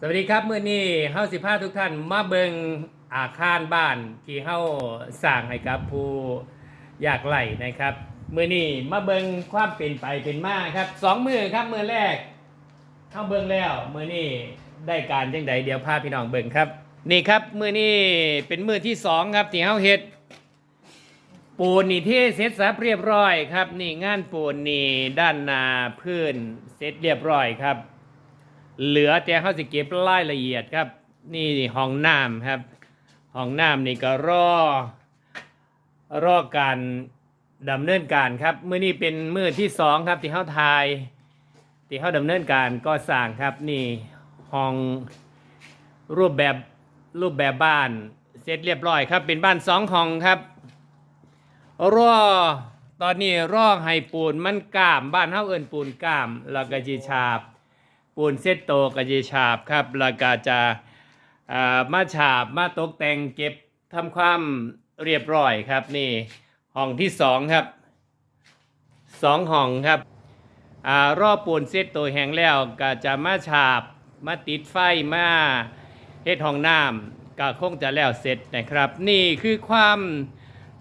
สวัสดีครับมื้อนี้เฮาสิพาทุกท่านมาเบิงอาคารบ้านที่เฮาสร้างให้กับผู้อยากไหลนะครับมื้อนี้มาเบิงความเป็นไปเป็นมาครับสองมือครับมือแรกเข้าเบิงแล้วมื้อนี้ได้การจังใดเดี๋ยวพาพี่น้องเบิงครับ นี่ครับมื้อนี้เป็นมือที่สองครับที่เฮาเฮ็ดปูนนี่เทเสร็จสับเรียบร้อยครับ นี่งานปูนนี่ด้านหนาพื้นเสร็จเรียบร้อยครับ เหลือแต่เขาสิเก็บรายละเอียดครับ นี่ห้องน้ำครับ ห้องน้ำนี่ก็รอ รอการดำเนินการครับมื้อนี้เป็นมือที่สองครับที่เขาทายที่เขาดำเนินการก็สร้างครับนี่ห้องรูปแบบรูปแบบบ้านเสร็จเรียบร้อยครับ เป็นบ้านสองห้องครับรอตอนนี้รอให้ปูนมันกล้าม บ้านเฮาเอิ้นปูนกล้ามแล้วก็จีฉาบ ปูนเซตโตก็จีฉาบครับแล้วก็จะอ่ามาฉาบมาตกแต่งเก็บทำความเรียบร้อยครับนี่ห้องที่สองครับสองห้องครับอ่ารอบปูนเซตโตแห้งแล้วก็จะมาฉาบมาติดไฟมาเฮ็ดห้องน้ำก็คงจะแล้วเสร็จนะครับ นี่คือความ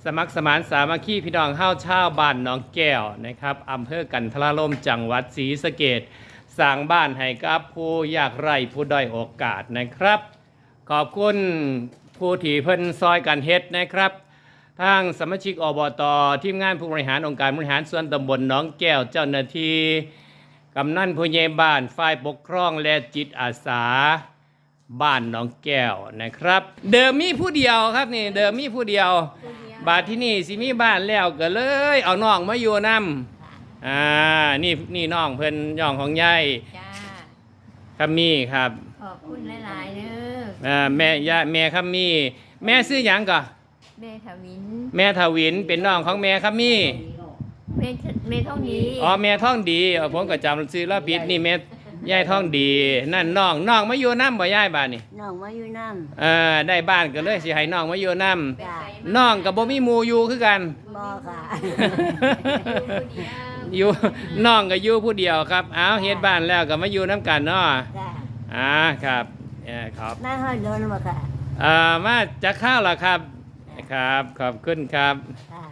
สมัครสมานสามัคคีพี่น้องเฮ้าชาวบ้านน้องแก้วนะครับอำเภอกันทราลมจังหวัดศรีสะเกด สร้างบ้านให้กับผู้ยากไร้ผู้ด้อยโอกาสนะครับ ขอบคุณผู้ที่เพิ่นซอยกันเฮ็ดนะครับทางสมาชิกอบตทีมงานผู้บริหารองค์การบริหารส่วนตำบลหน้องแก้วเจ้าหน้าที่กำนันผู้ใหญ่บ้านฝ่ายปกครองและจิตอาสาบ้านหน้องแก้วนะครับ เดิมมีผู้เดียวครับนี่เดิมมีผู้เดียว บาทที่นี่สิมีบ้านแล้วก็เลย เอาน้องมาอยู่นำ อ่านี่นี่น้องเพิ่นย่องของยายจ้าคัมมี่ครับขอบคุณหลายๆเด้ออ่าแม่ยาแม่คัมมี่ แม่ซื้อหยังก่อแม่ทวินแม่ทวินเป็นน้องของแม่คัมมี่แม่แม่ท่องนี้อ๋อแม่ท่องดีเออผมก็จำซื้อแล้วผิดนี่แม่ ยายท่องดี นั่นน้องน้องมาอยู่น้ำบ่ยายบ้านนี่น้องมาอยู่น้เออได้บ้านก็เลยสิให้น้องมาอยู่น้ไปใส่ำน้องกับบ่มีหมู่อยู่คือกันำบ่ค่ะอยู่คนเดียวอยู่น้องก็อยู่ผู้เดียวครับอ้าวเฮ็ดบ้านแล้วก็มาอยู่น้ำกันเนาะค่ะอ่าครับเอ่อครับนายห้อยโดนบ่ค่ะอ่ามาจะข้าวละครับครับขอบคุณครับ ค่ะ